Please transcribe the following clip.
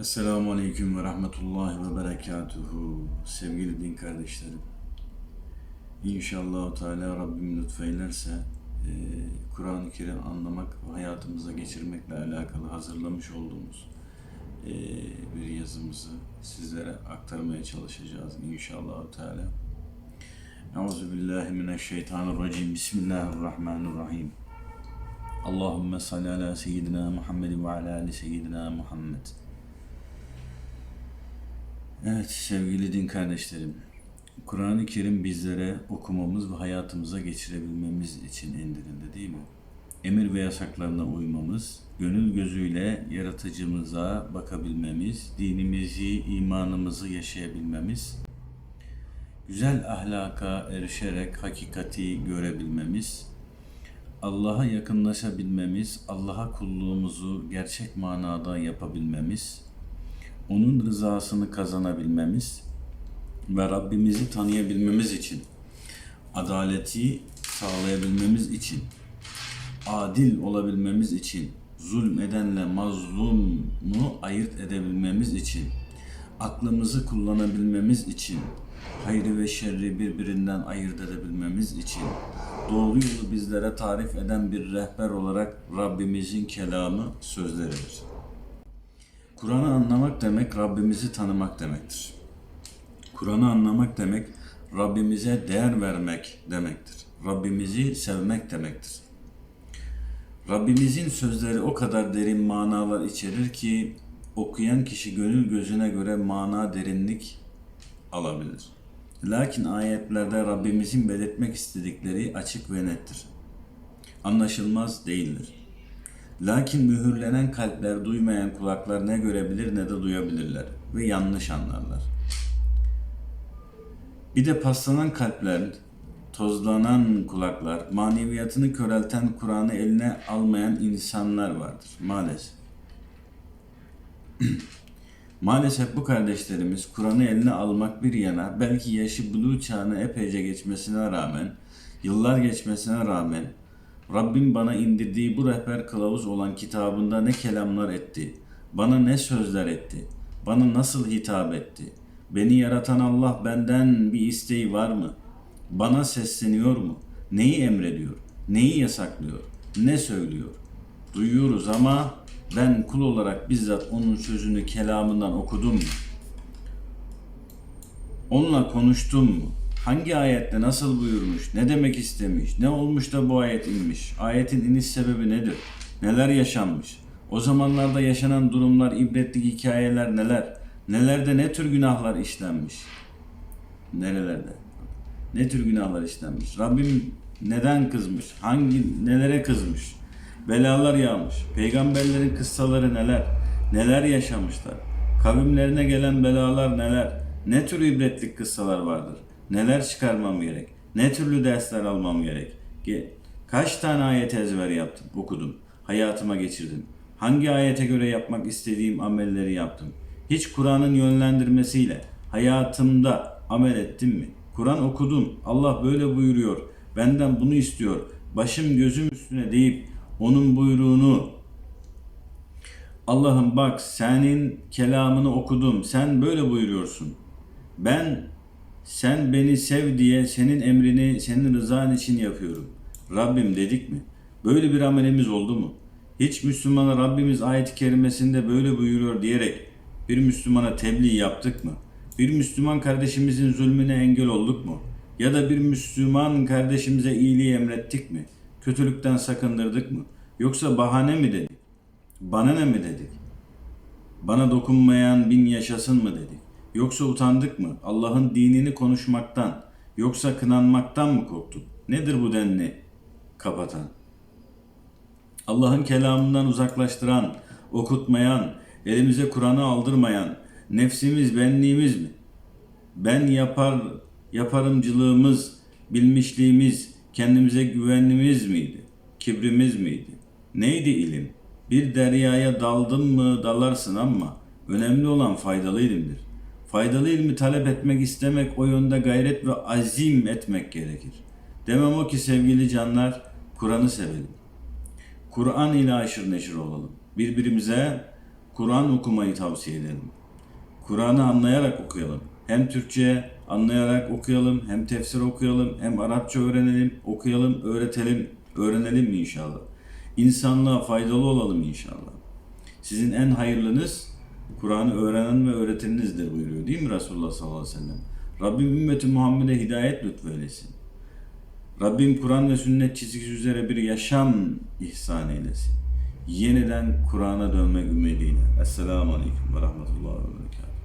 Esselamu Aleyküm ve Rahmetullahi ve Berekatuhu. Sevgili din kardeşlerim. İnşallah Teala Rabbim lütfeylerse e, Kur'an-ı Kerim anlamak ve hayatımıza geçirmekle alakalı hazırlamış olduğumuz e, bir yazımızı sizlere aktarmaya çalışacağız inşallah Teala. Euzu billahi mineşşeytanirracim. Bismillahirrahmanirrahim. Allahümme salli ala seyyidina Muhammed ve ala ali seyyidina Muhammed. Evet sevgili din kardeşlerim. Kur'an-ı Kerim bizlere okumamız ve hayatımıza geçirebilmemiz için indirildi değil mi? Emir ve yasaklarına uymamız, gönül gözüyle yaratıcımıza bakabilmemiz, dinimizi, imanımızı yaşayabilmemiz, güzel ahlaka erişerek hakikati görebilmemiz, Allah'a yakınlaşabilmemiz, Allah'a kulluğumuzu gerçek manada yapabilmemiz, onun rızasını kazanabilmemiz ve Rabbimizi tanıyabilmemiz için, adaleti sağlayabilmemiz için, adil olabilmemiz için, zulmedenle mazlumu ayırt edebilmemiz için, aklımızı kullanabilmemiz için, hayrı ve şerri birbirinden ayırt edebilmemiz için, doğru yolu bizlere tarif eden bir rehber olarak Rabbimizin kelamı sözleridir. Kur'an'ı anlamak demek Rabbimizi tanımak demektir. Kur'an'ı anlamak demek Rabbimize değer vermek demektir. Rabbimizi sevmek demektir. Rabbimizin sözleri o kadar derin manalar içerir ki okuyan kişi gönül gözüne göre mana derinlik alabilir. Lakin ayetlerde Rabbimizin belirtmek istedikleri açık ve nettir. Anlaşılmaz değildir. Lakin mühürlenen kalpler, duymayan kulaklar ne görebilir ne de duyabilirler ve yanlış anlarlar. Bir de paslanan kalpler, tozlanan kulaklar, maneviyatını körelten Kur'an'ı eline almayan insanlar vardır maalesef. Maalesef bu kardeşlerimiz Kur'an'ı eline almak bir yana belki yaşı buluğ çağına epeyce geçmesine rağmen, yıllar geçmesine rağmen Rabbim bana indirdiği bu rehber kılavuz olan kitabında ne kelamlar etti, bana ne sözler etti, bana nasıl hitap etti, beni yaratan Allah benden bir isteği var mı, bana sesleniyor mu, neyi emrediyor, neyi yasaklıyor, ne söylüyor, duyuyoruz ama ben kul olarak bizzat onun sözünü kelamından okudum mu? Onunla konuştum mu? Hangi ayette nasıl buyurmuş, ne demek istemiş, ne olmuş da bu ayet inmiş, ayetin iniş sebebi nedir, neler yaşanmış, o zamanlarda yaşanan durumlar, ibretlik hikayeler neler, nelerde ne tür günahlar işlenmiş, nerelerde, ne tür günahlar işlenmiş, Rabbim neden kızmış, hangi, nelere kızmış, belalar yağmış, peygamberlerin kıssaları neler, neler yaşamışlar, kavimlerine gelen belalar neler, ne tür ibretlik kıssalar vardır, neler çıkarmam gerek, ne türlü dersler almam gerek, Ge- kaç tane ayet ezber yaptım, okudum, hayatıma geçirdim, hangi ayete göre yapmak istediğim amelleri yaptım, hiç Kur'an'ın yönlendirmesiyle hayatımda amel ettim mi? Kur'an okudum, Allah böyle buyuruyor, benden bunu istiyor, başım gözüm üstüne deyip onun buyruğunu Allah'ım bak senin kelamını okudum. Sen böyle buyuruyorsun. Ben sen beni sev diye senin emrini senin rızan için yapıyorum. Rabbim dedik mi? Böyle bir amelimiz oldu mu? Hiç Müslümana Rabbimiz ayet-i kerimesinde böyle buyuruyor diyerek bir Müslümana tebliğ yaptık mı? Bir Müslüman kardeşimizin zulmüne engel olduk mu? Ya da bir Müslüman kardeşimize iyiliği emrettik mi? Kötülükten sakındırdık mı? Yoksa bahane mi dedik? Bana ne mi dedik? Bana dokunmayan bin yaşasın mı dedik? Yoksa utandık mı? Allah'ın dinini konuşmaktan, yoksa kınanmaktan mı korktuk? Nedir bu denli kapatan? Allah'ın kelamından uzaklaştıran, okutmayan, elimize Kur'an'ı aldırmayan, nefsimiz, benliğimiz mi? Ben yapar, yaparımcılığımız, bilmişliğimiz, kendimize güvenimiz miydi? Kibrimiz miydi? Neydi ilim? Bir deryaya daldın mı dalarsın ama önemli olan faydalı ilimdir. Faydalı ilmi talep etmek istemek o yönde gayret ve azim etmek gerekir. Demem o ki sevgili canlar Kur'an'ı sevelim. Kur'an ile aşırı neşir olalım. Birbirimize Kur'an okumayı tavsiye ederim. Kur'an'ı anlayarak okuyalım. Hem Türkçe anlayarak okuyalım, hem tefsir okuyalım, hem Arapça öğrenelim, okuyalım, öğretelim, öğrenelim inşallah. İnsanlığa faydalı olalım inşallah. Sizin en hayırlınız Kur'an'ı öğrenen ve öğreteninizdir buyuruyor değil mi Resulullah sallallahu aleyhi ve sellem? Rabbim ümmeti Muhammed'e hidayet lütfeylesin. Rabbim Kur'an ve sünnet çizgisi üzere bir yaşam ihsan eylesin. Yeniden Kur'an'a dönmek ümidiyle. Esselamu Aleyküm ve Rahmetullahi ve Berekatuhu.